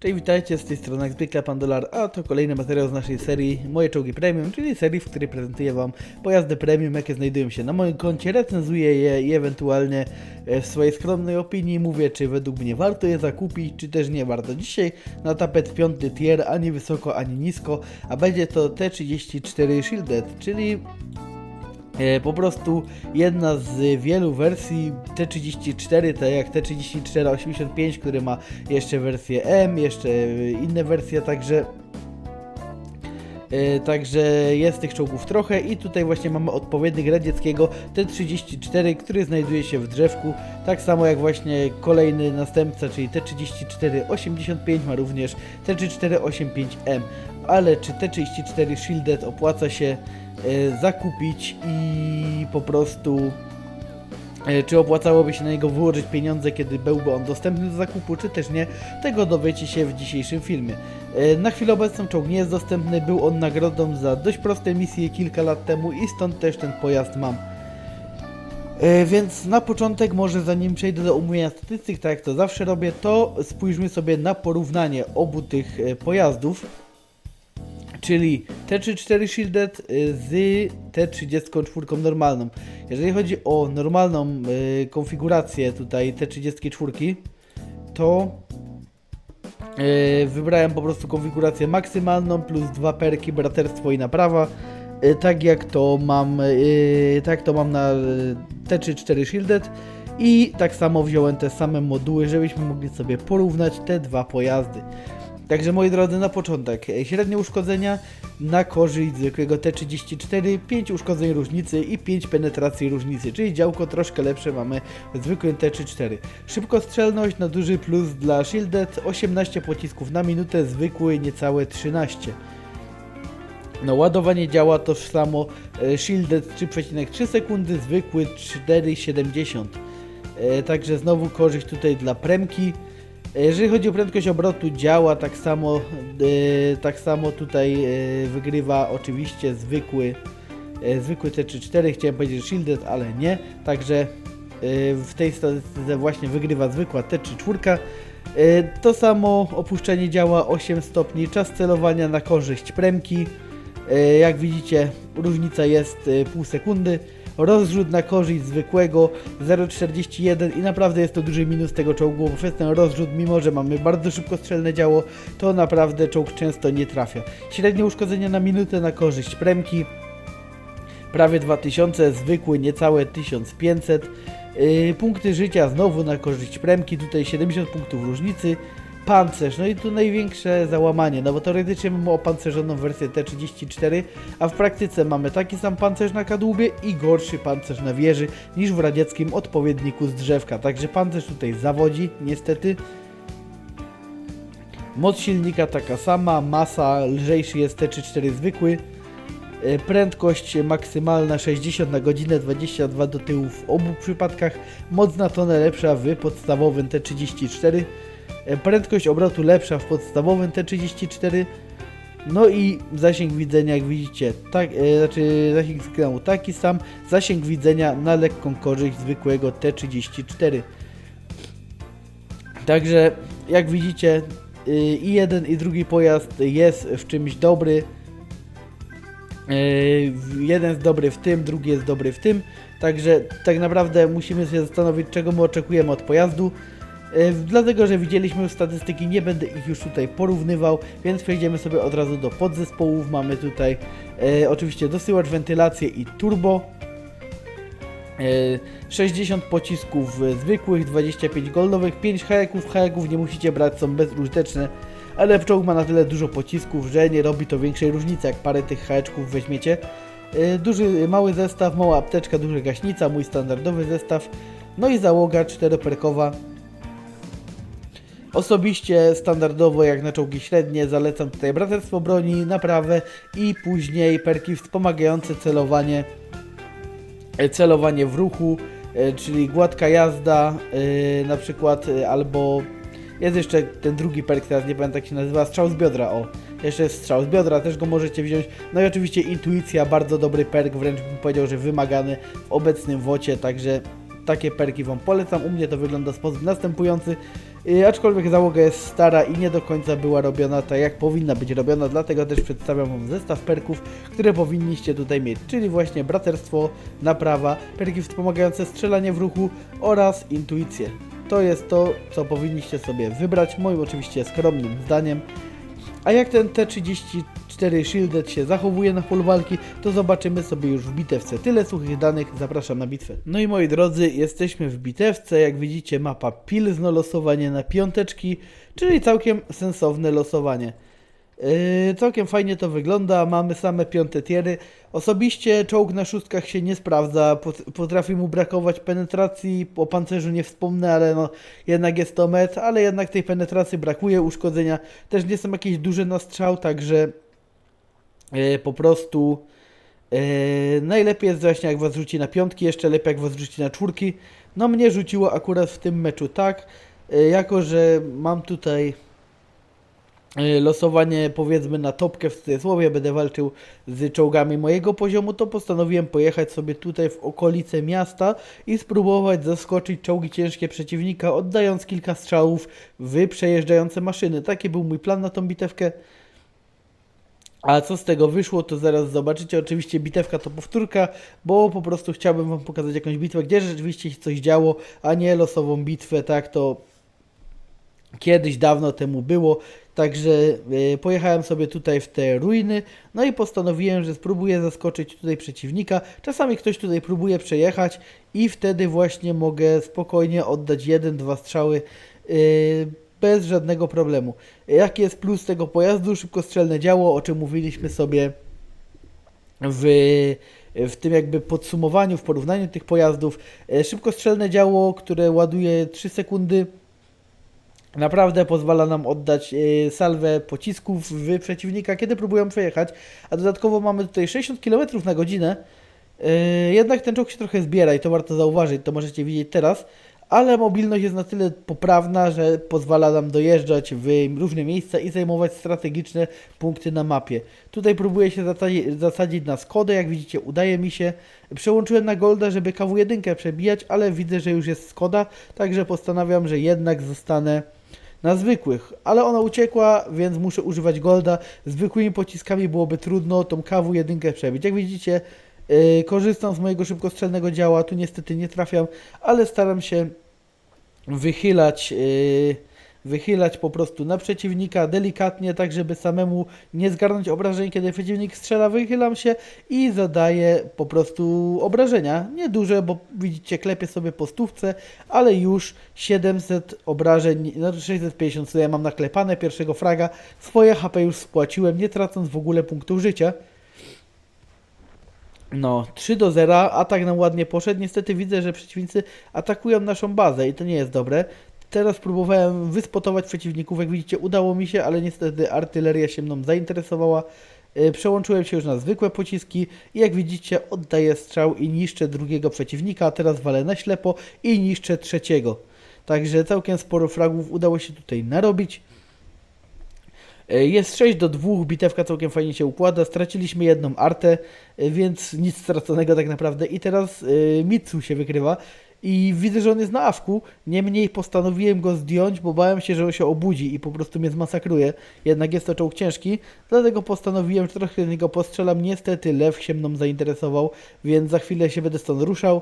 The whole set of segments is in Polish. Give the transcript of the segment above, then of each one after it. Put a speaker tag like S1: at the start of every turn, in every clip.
S1: Cześć, witajcie, z tej strony jak zwykle Pan Dolar, a to kolejny materiał z naszej serii Moje Czołgi Premium, czyli serii, w której prezentuję Wam pojazdy premium, jakie znajdują się na moim koncie, recenzuję je i ewentualnie e, w swojej skromnej opinii mówię, czy według mnie warto je zakupić, czy też nie warto. Dzisiaj na tapet piąty tier, ani wysoko, ani nisko, a będzie to T34 Shielded, czyli Po prostu jedna z wielu wersji T34, tak jak T3485, który ma jeszcze wersję M, jeszcze e, inne wersje, także e, Także jest tych czołgów trochę i tutaj właśnie mamy odpowiednik radzieckiego T34, który znajduje się w drzewku, tak samo jak właśnie kolejny następca, czyli T3485 ma również T3485M. Ale czy T34 Shielded opłaca się e, zakupić i po prostu e, czy opłacałoby się na niego wyłożyć pieniądze, kiedy byłby on dostępny do zakupu, czy też nie, tego dowiecie się w dzisiejszym filmie. E, Na chwilę obecną czołg nie jest dostępny, był on nagrodą za dość proste misje kilka lat temu i stąd też ten pojazd mam. E, Więc na początek, może zanim przejdę do omówienia statystyk, tak jak to zawsze robię, to spójrzmy sobie na porównanie obu tych e, pojazdów czyli T34 Shielded y, z T34 normalną. Jeżeli chodzi o normalną y, konfigurację tutaj T34, to y, wybrałem po prostu konfigurację maksymalną plus dwa perki, braterstwo i naprawa. Tak jak to mam, tak to mam na y, T34 Shielded i tak samo wziąłem te same moduły, żebyśmy mogli sobie porównać te dwa pojazdy. Także moi drodzy, na początek e, średnie uszkodzenia na korzyść zwykłego T34, 5 uszkodzeń różnicy i 5 penetracji różnicy, czyli działko troszkę lepsze mamy w zwykłym T34. Szybkostrzelność na duży plus dla Shielded, 18 pocisków na minutę, zwykły niecałe 13. No ładowanie działa toż samo e, Shielded 3,3 sekundy, zwykły 4,70. E, Także znowu korzyść tutaj dla premki. Jeżeli chodzi o prędkość obrotu działa tak samo, e, tak samo tutaj e, wygrywa oczywiście zwykły, e, zwykły T34, chciałem powiedzieć Shielded, ale nie, także w tej statystyce właśnie wygrywa zwykła T34. E, To samo opuszczenie działa 8 stopni, czas celowania na korzyść premki. Jak widzicie różnica jest pół sekundy. Rozrzut na korzyść zwykłego 0,41 i naprawdę jest to duży minus tego czołgu, bo przez ten rozrzut, mimo że mamy bardzo szybkostrzelne działo, to naprawdę czołg często nie trafia. Średnie uszkodzenia na minutę na korzyść premki prawie 2000, zwykły niecałe 1500. Yy, punkty życia znowu na korzyść premki, tutaj 70 punktów różnicy. Pancerz, no i tu największe załamanie, no bo teoretycznie mamy opancerzoną wersję T34, a w praktyce mamy taki sam pancerz na kadłubie i gorszy pancerz na wieży niż w radzieckim odpowiedniku z drzewka. Także pancerz tutaj zawodzi, niestety. Moc silnika taka sama, masa lżejszy jest T34 zwykły. E, Prędkość maksymalna 60 na godzinę, 22 do tyłu w obu przypadkach. Moc na tonę lepsza w podstawowym T34. E, Prędkość obrotu lepsza w podstawowym T34. No i zasięg widzenia, jak widzicie, tak, e, znaczy zasięg sygnału taki sam, zasięg widzenia na lekką korzyść zwykłego T34. Także jak widzicie, y, i jeden i drugi pojazd jest w czymś dobry. Yy, jeden jest dobry w tym, drugi jest dobry w tym, także tak naprawdę musimy się zastanowić, czego my oczekujemy od pojazdu. Yy, Dlatego, że widzieliśmy już statystyki, nie będę ich już tutaj porównywał, więc przejdziemy sobie od razu do podzespołów. Mamy tutaj yy, oczywiście dosyłacz, wentylację i turbo. Yy, 60 pocisków zwykłych, 25 goldowych, 5 hajeków. Hajeków nie musicie brać, są bezużyteczne, ale czołg ma na tyle dużo pocisków, że nie robi to większej różnicy, jak parę tych haeczków weźmiecie. Yy, Duży, mały zestaw, mała apteczka, duża gaśnica, mój standardowy zestaw, no i załoga czteroperkowa. Osobiście standardowo jak na czołgi średnie zalecam tutaj braterstwo broni, naprawę i później perki wspomagające celowanie e, celowanie w ruchu, e, czyli gładka jazda e, na przykład, albo jest jeszcze ten drugi perk, teraz nie pamiętam jak się nazywa, strzał z biodra, o. Jeszcze jest strzał z biodra, też go możecie wziąć. No i oczywiście intuicja, bardzo dobry perk, wręcz bym powiedział, że wymagany w obecnym wocie, także takie perki Wam polecam. U mnie to wygląda w sposób następujący. Yy, aczkolwiek załoga jest stara i nie do końca była robiona tak jak powinna być robiona, dlatego też przedstawiam Wam zestaw perków, które powinniście tutaj mieć, czyli właśnie braterstwo, naprawa, perki wspomagające strzelanie w ruchu oraz intuicję. To jest to, co powinniście sobie wybrać, moim oczywiście skromnym zdaniem. A jak ten T-34 Shielded się zachowuje na polu walki, to zobaczymy sobie już w bitewce. Tyle suchych danych, zapraszam na bitwę. No i moi drodzy, jesteśmy w bitewce. Jak widzicie, mapa Pilzno losowanie na piąteczki, czyli całkiem sensowne losowanie. Yy, całkiem fajnie to wygląda, mamy same piąte tiery. Osobiście czołg na szóstkach się nie sprawdza, pot- potrafi mu brakować penetracji, o pancerzu nie wspomnę, ale no jednak jest to met, ale jednak tej penetracji brakuje, uszkodzenia też nie są jakieś duże na strzał, także yy, po prostu yy, najlepiej jest właśnie jak was rzuci na piątki, jeszcze lepiej jak was rzuci na czwórki. No mnie rzuciło akurat w tym meczu tak, jako że mam tutaj losowanie powiedzmy na topkę w cudzysłowie, będę walczył z czołgami mojego poziomu, to postanowiłem pojechać sobie tutaj w okolice miasta i spróbować zaskoczyć czołgi ciężkie przeciwnika, oddając kilka strzałów w przejeżdżające maszyny. Taki był mój plan na tą bitewkę. A co z tego wyszło, to zaraz zobaczycie. Oczywiście bitewka to powtórka, bo po prostu chciałbym Wam pokazać jakąś bitwę, gdzie rzeczywiście coś działo, a nie losową bitwę, tak to kiedyś dawno temu było. Także e, pojechałem sobie tutaj w te ruiny, no i postanowiłem, że spróbuję zaskoczyć tutaj przeciwnika. Czasami ktoś tutaj próbuje przejechać i wtedy właśnie mogę spokojnie oddać jeden, dwa strzały e, bez żadnego problemu. Jaki jest plus tego pojazdu? Szybkostrzelne działo, o czym mówiliśmy sobie w, w tym jakby podsumowaniu, w porównaniu tych pojazdów. E, Szybkostrzelne działo, które ładuje 3 sekundy, naprawdę pozwala nam oddać e, salwę pocisków w przeciwnika, kiedy próbują przejechać, a dodatkowo mamy tutaj 60 km na godzinę. E, Jednak ten czołg się trochę zbiera i to warto zauważyć, to możecie widzieć teraz, ale mobilność jest na tyle poprawna, że pozwala nam dojeżdżać w różne miejsca i zajmować strategiczne punkty na mapie. Tutaj próbuję się zasadzić, zasadzić na Skodę, jak widzicie udaje mi się. Przełączyłem na Golda, żeby KW1 przebijać, ale widzę, że już jest Skoda, także postanawiam, że jednak zostanę na zwykłych, ale ona uciekła, więc muszę używać Golda. Zwykłymi pociskami byłoby trudno tą KW1 przebić. Jak widzicie, yy, korzystam z mojego szybkostrzelnego działa, tu niestety nie trafiam, ale staram się wychylać, yy, wychylać po prostu na przeciwnika delikatnie, tak żeby samemu nie zgarnąć obrażeń, kiedy przeciwnik strzela, wychylam się i zadaję po prostu obrażenia. Nieduże, bo widzicie, klepię sobie po stówce, ale już 700 obrażeń, znaczy 650 co ja mam naklepane pierwszego fraga, swoje HP już spłaciłem, nie tracąc w ogóle punktów życia. No, 3 do 0, atak nam ładnie poszedł. Niestety widzę, że przeciwnicy atakują naszą bazę i to nie jest dobre. Teraz próbowałem wyspotować przeciwników, jak widzicie udało mi się, ale niestety artyleria się mną zainteresowała. Yy, Przełączyłem się już na zwykłe pociski i jak widzicie oddaję strzał i niszczę drugiego przeciwnika, a teraz walę na ślepo i niszczę trzeciego. Także całkiem sporo fragów udało się tutaj narobić. E, Jest 6 do 2, bitewka całkiem fajnie się układa. Straciliśmy jedną artę, e, więc nic straconego tak naprawdę. I teraz Mitsu się wykrywa. I widzę, że on jest na awku. Niemniej postanowiłem go zdjąć, bo bałem się, że on się obudzi i po prostu mnie zmasakruje. Jednak jest to czołg ciężki, dlatego postanowiłem, że trochę z niego postrzelam. Niestety lew się mną zainteresował, więc za chwilę się będę stąd ruszał.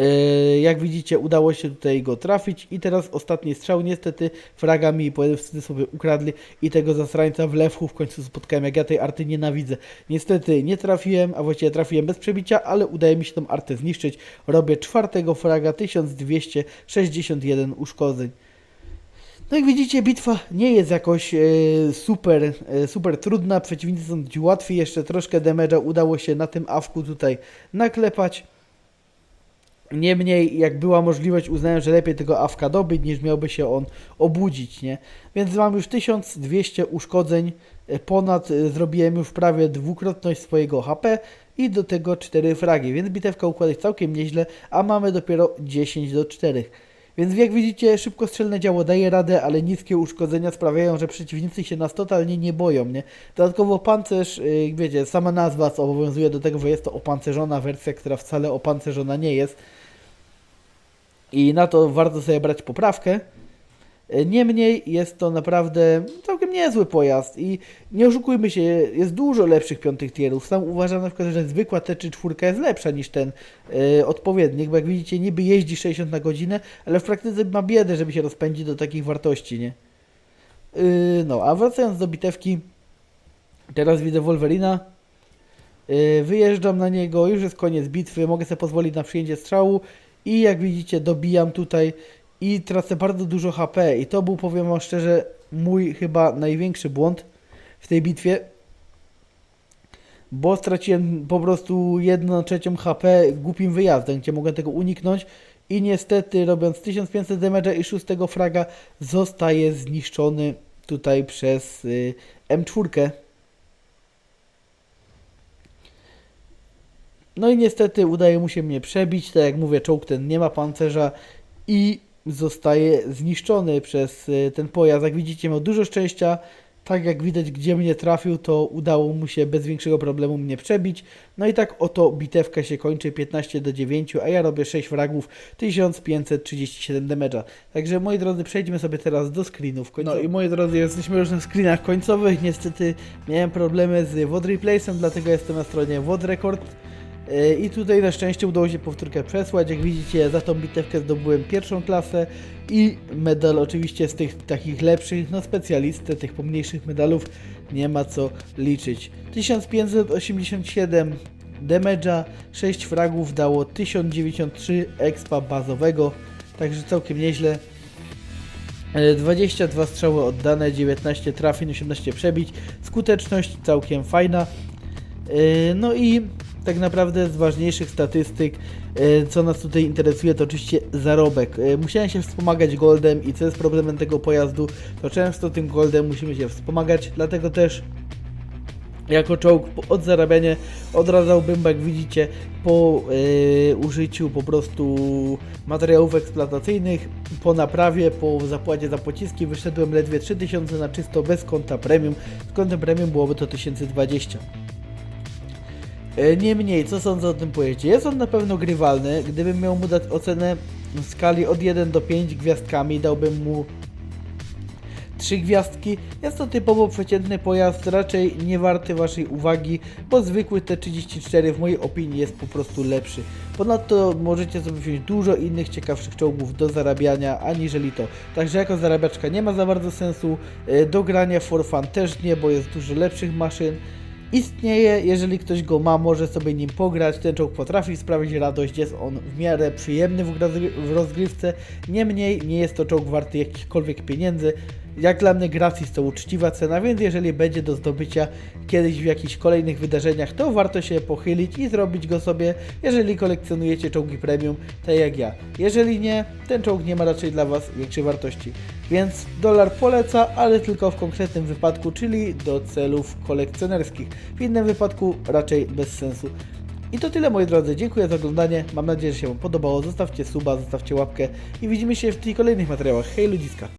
S1: Yy, Jak widzicie, udało się tutaj go trafić i teraz ostatni strzał. Niestety fraga mi wtedy sobie ukradli i tego zasrańca w lewchu w końcu spotkałem, jak ja tej arty nienawidzę. Niestety nie trafiłem, a właściwie trafiłem bez przebicia, ale udaje mi się tą artę zniszczyć. Robię czwartego fraga, 1261 uszkodzeń. No jak widzicie, bitwa nie jest jakoś e, super, e, super trudna. Przeciwnicy są dość łatwi. Jeszcze troszkę damage'a udało się na tym awku tutaj naklepać. Niemniej, jak była możliwość, uznałem, że lepiej tego awka dobyć, niż miałby się on obudzić, nie? Więc mam już 1200 uszkodzeń, e, ponad e, zrobiłem już prawie dwukrotność swojego HP i do tego 4 fragi, więc bitewka układa się całkiem nieźle, a mamy dopiero 10 do 4. Więc jak widzicie, szybkostrzelne działo daje radę, ale niskie uszkodzenia sprawiają, że przeciwnicy się nas totalnie nie boją, nie? Dodatkowo pancerz, yy, wiecie, sama nazwa obowiązuje do tego, że jest to opancerzona wersja, która wcale opancerzona nie jest. I na to warto sobie brać poprawkę. E, Niemniej jest to naprawdę całkiem niezły pojazd i nie oszukujmy się, jest dużo lepszych piątych tierów. Sam uważam na przykład, że zwykła T3 jest lepsza niż ten e, odpowiednik, bo jak widzicie niby jeździ 60 na godzinę, ale w praktyce ma biedę, żeby się rozpędzić do takich wartości, nie? Yy, no, a wracając do bitewki, teraz widzę Wolverina. Wyjeżdżam na niego, już jest koniec bitwy, mogę sobie pozwolić na przyjęcie strzału i jak widzicie dobijam tutaj i tracę bardzo dużo HP i to był, powiem wam szczerze, mój chyba największy błąd w tej bitwie, bo straciłem po prostu 1 trzecią HP głupim wyjazdem, gdzie mogłem tego uniknąć. I niestety robiąc 1500 damage'a i 6 fraga zostaje zniszczony tutaj przez y, M4. No i niestety udaje mu się mnie przebić, tak jak mówię, czołg ten nie ma pancerza i zostaje zniszczony przez y, ten pojazd. Jak widzicie miał dużo szczęścia, tak jak widać gdzie mnie trafił, to udało mu się bez większego problemu mnie przebić. No i tak oto bitewka się kończy 15 do 9, a ja robię 6 fragów 1537 damage'a. Także moi drodzy, przejdźmy sobie teraz do screenów końcowych. No i moi drodzy, jesteśmy już na screenach końcowych. Niestety miałem problemy z WOD Replace'em, dlatego jestem na stronie WOD Record. Yy, I tutaj na szczęście udało się powtórkę przesłać. Jak widzicie, za tą bitewkę zdobyłem pierwszą klasę i medal oczywiście z tych takich lepszych, no specjalistę, tych pomniejszych medalów nie ma co liczyć. 1587 damage'a, 6 fragów dało 1093 expa bazowego, także całkiem nieźle. E, 22 strzały oddane, 19 trafień, 18 przebić, skuteczność całkiem fajna. E, No i tak naprawdę z ważniejszych statystyk, e, co nas tutaj interesuje, to oczywiście zarobek. E, Musiałem się wspomagać goldem i co jest problemem tego pojazdu, to często tym goldem musimy się wspomagać, dlatego też jako czołg od zarabiania odradzałbym, jak widzicie, po e, użyciu po prostu materiałów eksploatacyjnych, po naprawie, po zapłacie za pociski wyszedłem ledwie 3000 na czysto bez konta premium. Z kontem premium byłoby to 1020. E, Niemniej, co sądzę o tym pojeździe? Jest on na pewno grywalny. Gdybym miał mu dać ocenę w skali od 1 do 5 gwiazdkami, dałbym mu 3 gwiazdki. Jest to typowo przeciętny pojazd, raczej nie warty Waszej uwagi, bo zwykły T34 w mojej opinii jest po prostu lepszy. Ponadto możecie sobie wziąć dużo innych ciekawszych czołgów do zarabiania, aniżeli to. Także jako zarabiaczka nie ma za bardzo sensu, e, do grania for fun też nie, bo jest dużo lepszych maszyn. Istnieje, jeżeli ktoś go ma, może sobie nim pograć. Ten czołg potrafi sprawić radość, jest on w miarę przyjemny w rozgry- w rozgrywce. Niemniej nie jest to czołg warty jakichkolwiek pieniędzy. Jak dla mnie gratis to uczciwa cena, więc jeżeli będzie do zdobycia kiedyś w jakichś kolejnych wydarzeniach, to warto się pochylić i zrobić go sobie, jeżeli kolekcjonujecie czołgi premium, tak jak ja. Jeżeli nie, ten czołg nie ma raczej dla Was większej wartości. Więc dolar poleca, ale tylko w konkretnym wypadku, czyli do celów kolekcjonerskich. W innym wypadku raczej bez sensu. I to tyle moi drodzy, dziękuję za oglądanie, mam nadzieję, że się Wam podobało, zostawcie suba, zostawcie łapkę i widzimy się w tych kolejnych materiałach. Hej ludziska!